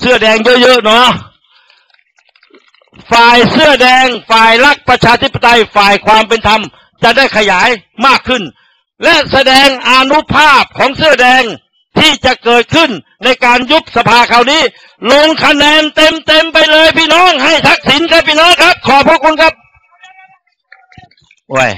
เสื้อแดงเยอะๆเนาะฝ่ายเสื้อแดงฝ่ายรักประชาธิปไตยฝ่ายความเป็นธรรม จะได้ขยายมากขึ้น และแสดงอนุภาพของเสื้อแดงที่จะเกิดขึ้นในการยุบสภาคราวนี้ ลงคะแนนเต็มๆไปเลยพี่น้องให้ทักษิณครับพี่น้องครับ ขอบพระคุณครับโอ้ย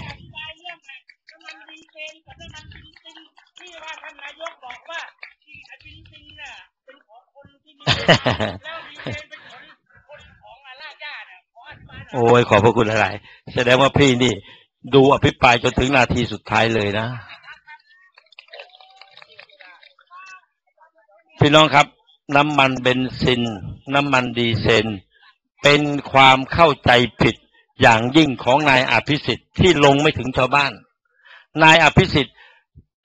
โอ้ยขอบพระคุณหลายๆแสดงว่าพี่นี่ ดูอภิปรายจนถึงนาทีสุดท้ายเลยนะ พี่น้องครับ น้ำมันเบนซิน น้ำมันดีเซลเป็นความเข้าใจผิดอย่างยิ่งของนายอภิสิทธิ์ที่ลงไม่ถึงชาวบ้าน นายอภิสิทธิ์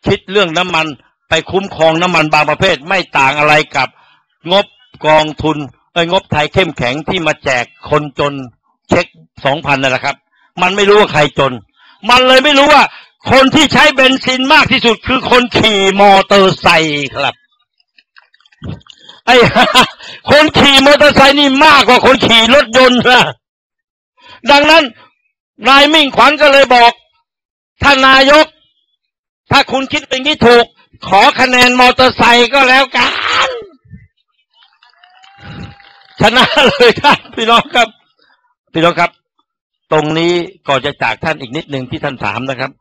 คิดเรื่องน้ำมันไปคุ้มครองน้ำมันบางประเภทไม่ต่างอะไรกับ งบ กองทุนเอ้งบไทยเข้มแข็งที่มาแจกคนจนเช็คสองพันนั่นแหละครับ มันไม่รู้ว่าใครจน มันเลยไม่รู้ว่า คนที่ใช้เบนซินมากที่สุดคือคนขี่มอเตอร์ไซค์ครับไอ้คนขี่มอเตอร์ไซค์นี่มากกว่าคนขี่รถยนต์นะดังนั้นนายมิ่งขวัญก็เลยบอกท่านนายก ถ้าคุณคิดเป็นที่ถูก ขอคะแนนมอเตอร์ไซค์ก็แล้วกัน ชนะเลยท่านพี่น้องครับ พี่น้องครับ ตรงนี้ก่อนจะจากท่านอีกนิดหนึ่งที่ท่านถามนะครับ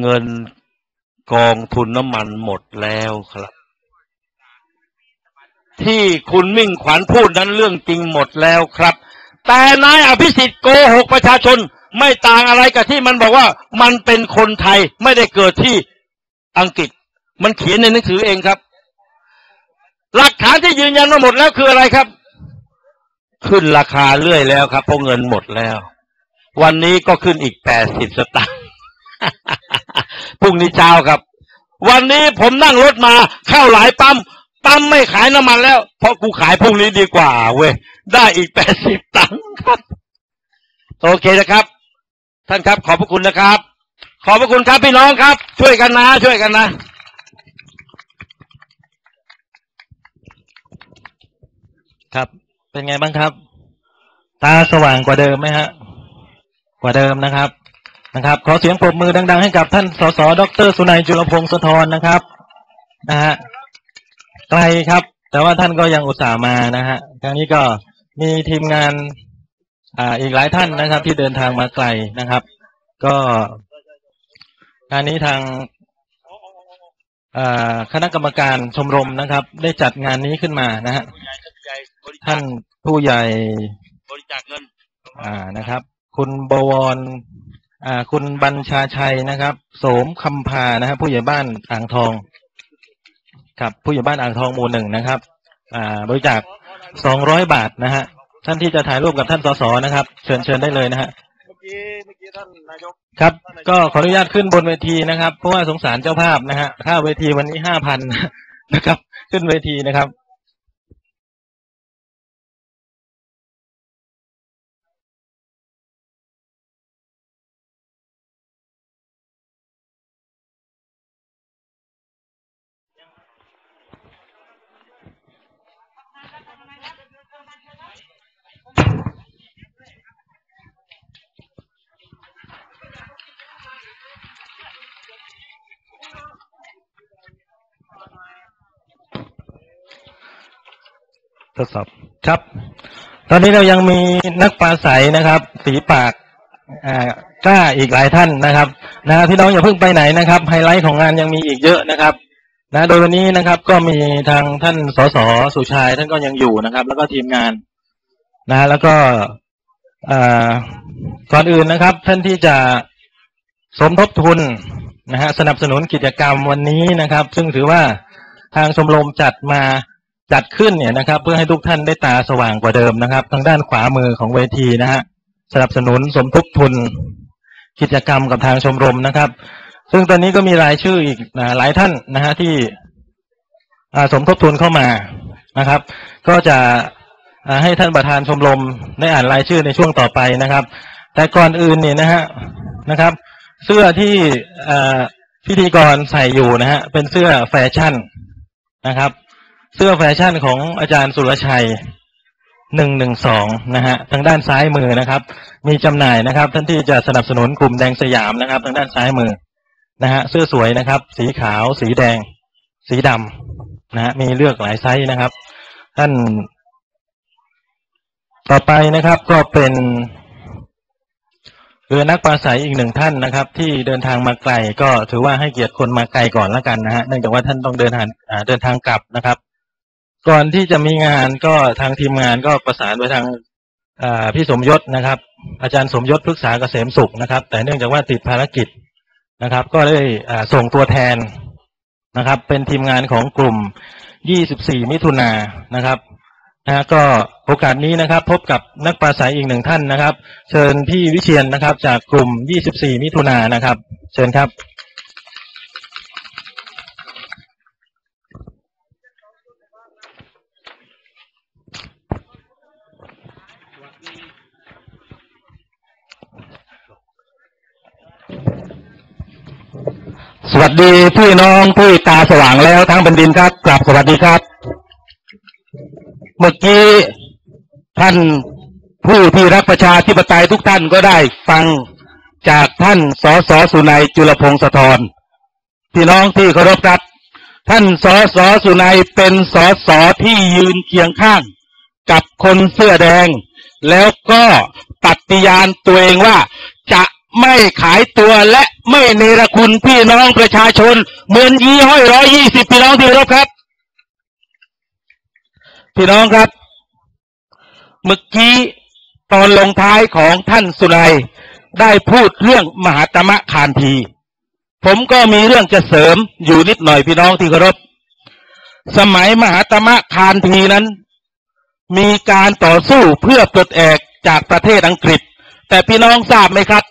เงินกองทุนน้ำมันหมดแล้วครับ ที่คุณมิ่งขวัญพูดนั้นเรื่องจริงหมดแล้วครับ แต่นายอภิสิทธิ์โกหกประชาชนไม่ต่างอะไรกับที่มันบอกว่ามันเป็นคนไทยไม่ได้เกิดที่อังกฤษ มันเขียนในหนังสือเองครับ หลักฐานที่ยืนยันว่าหมดแล้วคืออะไรครับ ขึ้นราคาเรื่อยแล้วครับเพราะเงินหมดแล้ว วันนี้ก็ขึ้นอีกแปดสิบสตางค์พรุ่งนี้เช้าครับ วันนี้ผมนั่งรถมา เข้าหลายปั๊มปั๊มไม่ขายน้ำมันแล้ว เพราะกูขายพรุ่งนี้ดีกว่าเว้ยได้อีกแปดสิบตังค์ครับโอเคนะครับ ท่านครับ ขอบพระคุณนะครับ ขอบพระคุณครับพี่น้องครับ ช่วยกันนะ ช่วยกันนะ ครับ เป็นไงบ้างครับ ตาสว่างกว่าเดิมไหมฮะ กว่าเดิมนะครับ นะครับ ขอเสียงปรบมือดัง ๆ ให้กับท่านสสดรสุนัยจุลพงศ์สะทรนะครับ นะฮะไกลครับ แต่ว่าท่านก็ยังอุตส่าห์มานะฮะครั้งนี้ก็มีทีมงาน อ่า อีกหลายท่านนะครับ ที่เดินทางมาไกลนะครับ ก็งานนี้ทางอ่าคณะกรรมการชมรมนะครับ ได้จัดงานนี้ขึ้นมานะฮะ ท่านผู้ใหญ่บริจาคเงิน อ่านะครับ คุณบวรอ่า คุณบัญชาชัยนะครับ โสมคำพานะครับ ผู้ใหญ่บ้านอ่างทอง ครับ ผู้ใหญ่บ้านอ่างทองหมู่หนึ่งนะครับ อ่า บริจาคสองร้อยบาทนะฮะ ท่านที่จะถ่ายรูปกับท่านสสนะครับ เชิญเชิญได้เลยนะฮะเมื่อกี้เมื่อกี้ท่านนายกครับ ก็ขออนุญาตขึ้นบนเวทีนะครับ เพราะว่าสงสารเจ้าภาพนะฮะ ค่าเวทีวันนี้ห้าพันนะครับ ขึ้นเวทีนะครับ ทดสอบครับ ตอนนี้เรายังมีนักปราศัยนะครับฝีปากกล้าอีกหลายท่านนะครับนะพี่น้องอย่าเพิ่งไปไหนนะครับ ไฮไลท์ของงานยังมีอีกเยอะนะครับนะโดยวันนี้นะครับก็มีทางท่านสสสุชายท่านก็ยังอยู่นะครับ แล้วก็ทีมงานนะแล้วก็อ่าก่อนอื่นนะครับ ท่านที่จะสมทบทุนนะฮะสนับสนุนกิจกรรมวันนี้นะครับ ซึ่งถือว่าทางชมรมจัดมา จัดขึ้นเนี่ยนะครับ เพื่อให้ทุกท่านได้ตาสว่างกว่าเดิมนะครับ ทางด้านขวามือของเวทีนะฮะสนับสนุนสมทบทุนกิจกรรมกับทางชมรมนะครับ ซึ่งตอนนี้ก็มีรายชื่ออีกหลายท่านนะฮะที่อาสมทบทุนเข้ามานะครับ ก็จะให้ท่านประธานชมรมได้อ่านรายชื่อในช่วงต่อไปนะครับ แต่ก่อนอื่นเนี่ยนะฮะนะครับ เสื้อที่พิธีกรใส่อยู่นะฮะเป็นเสื้อแฟชั่นนะครับ เสื้อแฟชั่นของอาจารย์สุรชัยหนึ่งหนึ่งสองนะฮะทางด้านซ้ายมือนะครับ มีจำหน่ายนะครับ ท่านที่จะสนับสนุนกลุ่มแดงสยามนะครับ ทางด้านซ้ายมือนะฮะเสื้อสวยนะครับ สีขาว สีแดง สีดำนะฮะมีเลือกหลายไซส์นะครับ ท่าน ต่อไปนะครับก็เป็นเรือนักปราศัยอีกหนึ่งท่านนะครับ ที่เดินทางมาไกลก็ถือว่าให้เกียรติคนมาไกลก่อนแล้วกันนะฮะเนื่องจากว่าท่านต้องเดินทางเดินทางกลับนะครับ ก่อนที่จะมีงานก็ทางทีมงานก็ประสานไปทางพี่สมยศนะครับ อาจารย์สมยศพฤกษาเกษมสุขนะครับ แต่เนื่องจากว่าติดภารกิจนะครับ ก็ได้ส่งตัวแทนนะครับ เป็นทีมงานของกลุ่ม 24 มิถุนายนนะครับนะฮะก็โอกาสนี้นะครับ พบกับนักปราศัยอีกหนึ่งท่านนะครับ เชิญพี่วิเชียนนะครับ จากกลุ่ม 24 มิถุนายนนะครับ เชิญครับ วัสดีพี่น้องที่ตาสว่างแล้วทั้งแผ่นดินครับกลับสวัสดีครับ เมื่อกี้ท่านผู้ที่รักประชาธิปไตยทุกท่านก็ได้ฟังจากท่านสสสุนัยจุลพงศธรพี่น้องที่เคารพครับ ท่านสสสุนัยเป็นสสที่ยืนเคียงข้าง กับคนเสื้อแดง แล้วก็ปฏิญาณตัวเองว่า ไม่ขายตัวและไม่เนรคุณพี่น้องประชาชน เหมือนยี่ห้อยร้อยยี่สิบพี่น้องที่รพครับ พี่น้องครับเมื่อกี้ตอนลงท้ายของท่านสุนัยได้พูดเรื่องมหาตมะคานทีผมก็มีเรื่องจะเสริมอยู่นิดหน่อยพี่น้องที่เคารพ สมัยมหาตมะคานทีนั้น มีการต่อสู้เพื่อปลดแอกจากประเทศอังกฤษ แต่พี่น้องทราบไหมครับ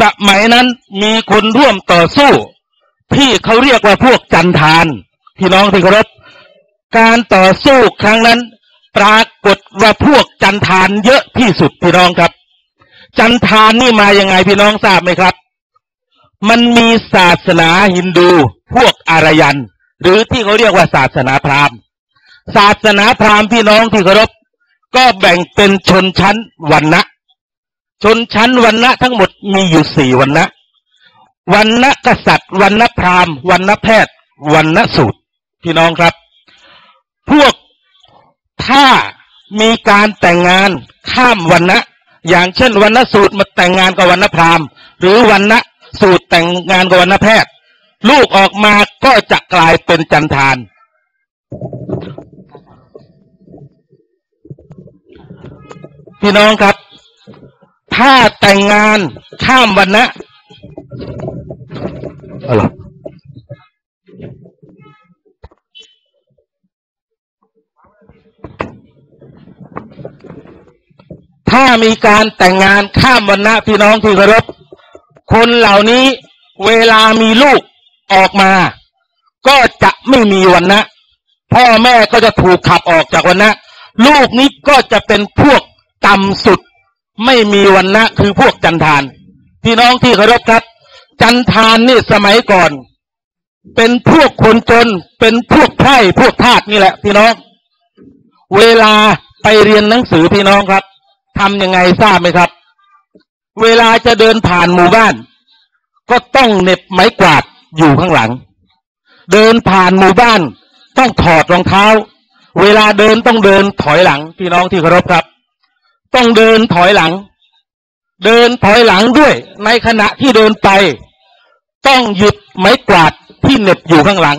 สมัยนั้นมีคนร่วมต่อสู้ ที่เขาเรียกว่าพวกจันทานพี่น้องที่เคารพการต่อสู้ครั้งนั้น ปรากฏว่าพวกจันทานเยอะที่สุดพี่น้องครับ จันทานนี่มายังไงพี่น้องทราบไหมครับ มันมีศาสนาฮินดู พวกอารยัน หรือที่เขาเรียกว่าศาสนาพราหมณ์ ศาสนาพราหมณ์พี่น้องที่เคารพก็แบ่งเป็นชนชั้นวรรณะ ชนชั้นวรรณะทั้งหมดมีอยู่สี่วรรณะวรรณะกษัตริย์วรรณะพราหมณ์วรรณะแพทย์วรรณะสูตร พี่น้องครับ พวกถ้ามีการแต่งงานข้ามวรรณะอย่างเช่นวรรณสูตรมาแต่งงานกับวรรณพราหมณ์ หรือวรรณสูตรแต่งงานกับวรรณแพทย์ ลูกออกมาก็จะกลายเป็นจันทานพี่น้องครับ ถ้าแต่งงานข้ามวรรณะอะไรถ้ามีการแต่งงานข้ามวรรณะพี่น้องที่เคารพคนเหล่านี้เวลามีลูกออกมา ก็จะไม่มีวรรณะพ่อแม่ก็จะถูกขับออกจากวรรณะลูกนี้ก็จะเป็นพวกต่ำสุด ไม่มีวรรณะคือพวกจันทานพี่น้องที่เคารพครับ จันทานนี่สมัยก่อน เป็นพวกคนจน เป็นพวกไพร่พวกทาสนี่แหละพี่น้อง เวลาไปเรียนหนังสือพี่น้องครับทำยังไงทราบไหมครับ เวลาจะเดินผ่านหมู่บ้าน ก็ต้องเน็บไม้กวาดอยู่ข้างหลัง เดินผ่านหมู่บ้าน ต้องถอดรองเท้า เวลาเดินต้องเดินถอยหลังพี่น้องที่เคารพครับ ต้องเดินถอยหลัง เดินถอยหลังด้วย ในขณะที่เดินไป ต้องหยิบไม้กวาดที่เหน็บอยู่ข้างหลัง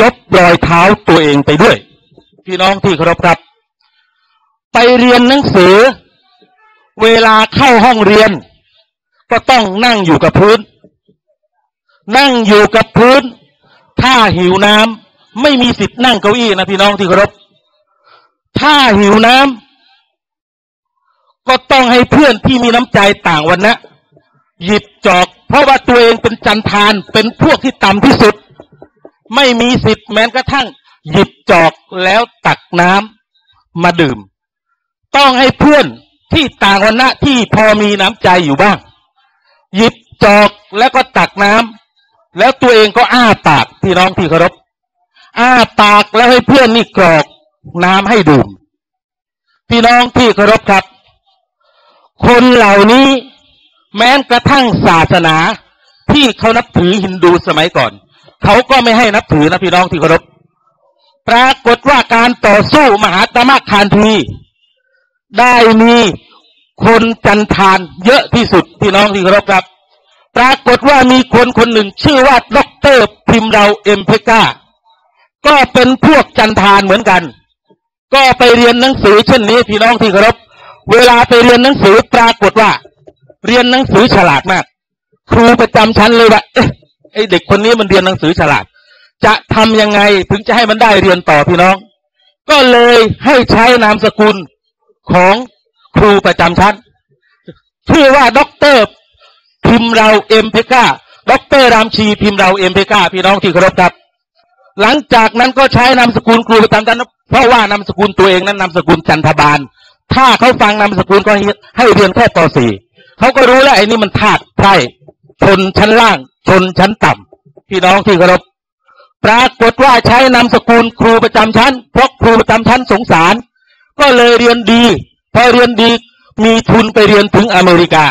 ลบรอยเท้าตัวเองไปด้วย พี่น้องที่เคารพครับ ไปเรียนหนังสือ เวลาเข้าห้องเรียน ก็ต้องนั่งอยู่กับพื้น นั่งอยู่กับพื้น ถ้าหิวน้ำไม่มีสิทธิ์นั่งเก้าอี้นะพี่น้องที่เคารพถ้าหิวน้ำ ต้องให้เพื่อนที่มีน้ำใจต่างวันนะหยิบจอก เพราะว่าตัวเองเป็นจันทานเป็นพวกที่ต่ำที่สุด ไม่มีสิทธิ์แม้กระทั่ง หยิบจอกแล้วตักน้ำมาดื่ม ต้องให้เพื่อนที่ต่างวันนะที่พอมีน้ำใจอยู่บ้าง หยิบจอกแล้วก็ตักน้ำแล้วตัวเองก็อ้าปากพี่น้องที่เคารพอ้าปากแล้วให้เพื่อนนี่กรอกน้ำให้ดื่ม พี่น้องที่เคารพครับ คนเหล่านี้แม้กระทั่งศาสนาที่เขานับถือฮินดูสมัยก่อน เขาก็ไม่ให้นับถือนะพี่น้องที่เคารพปรากฏว่าการต่อสู้มหาตมะคานทีได้มีคนจันทานเยอะที่สุดพี่น้องที่เคารพครับ ปรากฏว่ามีคนคนหนึ่งชื่อว่าดอกเตอร์พิมเราเอ็มเพกาก็เป็นพวกจันทานเหมือนกัน ก็ไปเรียนหนังสือเช่นนี้พี่น้องที่เคารพ เวลาไปเรียนหนังสือปรากฏว่า เรียนหนังสือฉลาดมาก ครูประจำชั้นเลยว่าเอ๊ะไอเด็กคนนี้มันเรียนหนังสือฉลาด จะทำยังไงถึงจะให้มันได้เรียนต่อพี่น้อง ก็เลยให้ใช้นามสกุลของครูประจำชั้นชื่อว่าด็อกเตอร์พิมเราเอ็มเพกาด็อกเตอร์รามชีพิมเราเอ็มเพกาพี่น้องที่เคารพครับหลังจากนั้นก็ใช้นามสกุลครูประจำชั้นเพราะว่านามสกุลตัวเองนั้นนามสกุลจันทบาล ถ้าเขาฟังนามสกุลก็ให้เรียนแค่ป .4 เขาก็รู้แล้วไอ้นี่มันทาสไพร่ชนชั้นล่าง ชนชั้นต่ำพี่น้องที่เคารพปรากฏว่าใช้นามสกุลครูประจำชั้น เพราะครูประจำชั้นสงสาร ก็เลยเรียนดี พอเรียนดีมีทุนไปเรียนถึงอเมริกา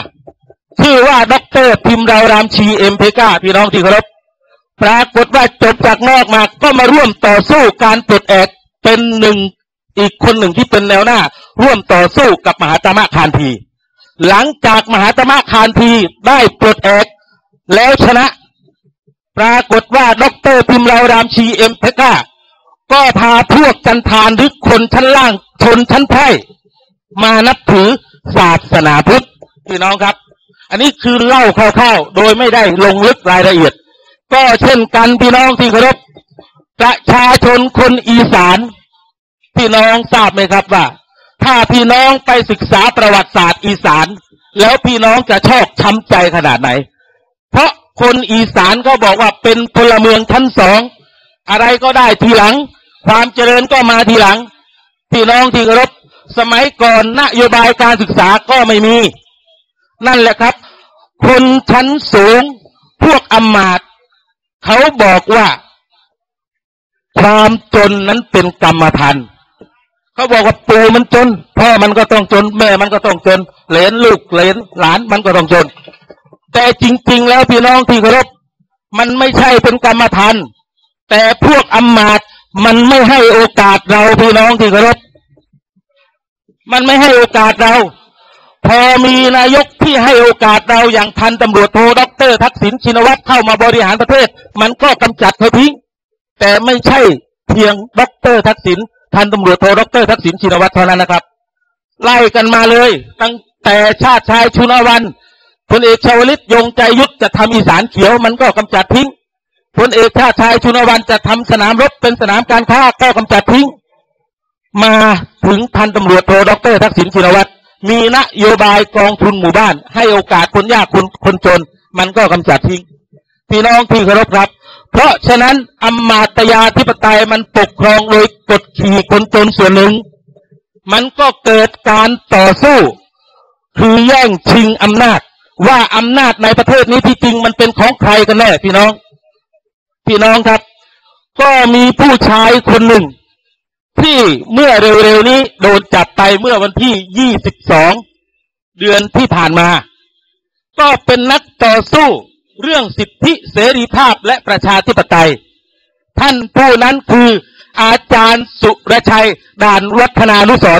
ชื่อว่าด็อกเตอร์พิมรารามชีเอ็มเพกาพี่น้องที่เคารพปรากฏว่าจบจากนอกมาก็มาร่วมต่อสู้การปลดแอกเป็นหนึ่ง อีกคนหนึ่งที่เป็นแนวหน้า ร่วมต่อสู้กับมหาตมะคานที หลังจากมหาตมะคานทีได้ปลดแอกแล้วชนะ ปรากฏว่าด็อกเตอร์พิมรารามชีเอ็มเพก้าก็พาพวกจันทานหรือคนชั้นล่างชนชั้นไพร่มานับถือศาสนาพุทธพี่น้องครับ อันนี้คือเล่าคร่าวๆ โดยไม่ได้ลงลึกรายละเอียด ก็เช่นกันพี่น้องที่เคารพประชาชนคนอีสาน พี่น้องทราบไหมครับว่า ถ้าพี่น้องไปศึกษาประวัติศาสตร์อีสาน แล้วพี่น้องจะชอกช้ำใจขนาดไหน เพราะคนอีสานก็บอกว่าเป็นพลเมืองชั้นสอง อะไรก็ได้ทีหลัง ความเจริญก็มาทีหลัง พี่น้องที่เคารพสมัยก่อนนโยบายการศึกษาก็ไม่มี นั่นแหละครับ คนชั้นสูงพวกอำมาตเขาบอกว่า ความจนนั้นเป็นกรรมพันธุ์ เขาบอกว่าปู่มันจน พ่อมันก็ต้องจน แม่มันก็ต้องจน เหลนลูกเหลนหลานมันก็ต้องจน แต่จริง ๆ แล้วพี่น้องที่เคารพมันไม่ใช่เป็นกรรมพันแต่พวกอำมาตมันไม่ให้โอกาสเราพี่น้องที่เคารพมันไม่ให้โอกาสเรา พอมีนายกที่ให้โอกาสเราอย่างพันตำรวจโทด็อกเตอร์ทักษิณชินวัตรเข้ามาบริหารประเทศ มันก็กำจัดเขาทิ้งแต่ไม่ใช่เพียงด็อกเตอร์ทักษิณ พันตำรวจโทด็อกเตอร์ทักษิณชินวัตรเท่านั้นนะครับ ไล่กันมาเลย ตั้งแต่ชาติชายชุนวันพลเอกชวลิตยงใจยุทธจะทำอีสานเขียวมันก็กำจัดทิ้งพลเอกชาติชายชุนวันจะทำสนามรบเป็นสนามการค้าก็กำจัดทิ้ง มาถึงพันตำรวจโทด็อกเตอร์ทักษิณชินวัตรมีนโยบายกองทุนหมู่บ้าน ให้โอกาสคนยากคนคนจน มันก็กำจัดทิ้งพี่น้องที่เคารพครับ เพราะฉะนั้นอำมาตยาธิปไตยมันปกครองโดยกดขี่คนจนส่วนหนึ่ง มันก็เกิดการต่อสู้ คือแย่งชิงอำนาจ ว่าอำนาจในประเทศนี้ที่จริงมันเป็นของใครกันแน่พี่น้อง พี่น้องครับ ก็มีผู้ชายคนหนึ่ง ที่เมื่อเร็วๆนี้โดนจับไปเมื่อวันที่ 22 เดือนที่ผ่านมา ก็เป็นนักต่อสู้ เรื่องสิทธิเสรีภาพและประชาธิปไตย ท่านผู้นั้นคืออาจารย์สุรชัยด่านวัฒนานุสรณ์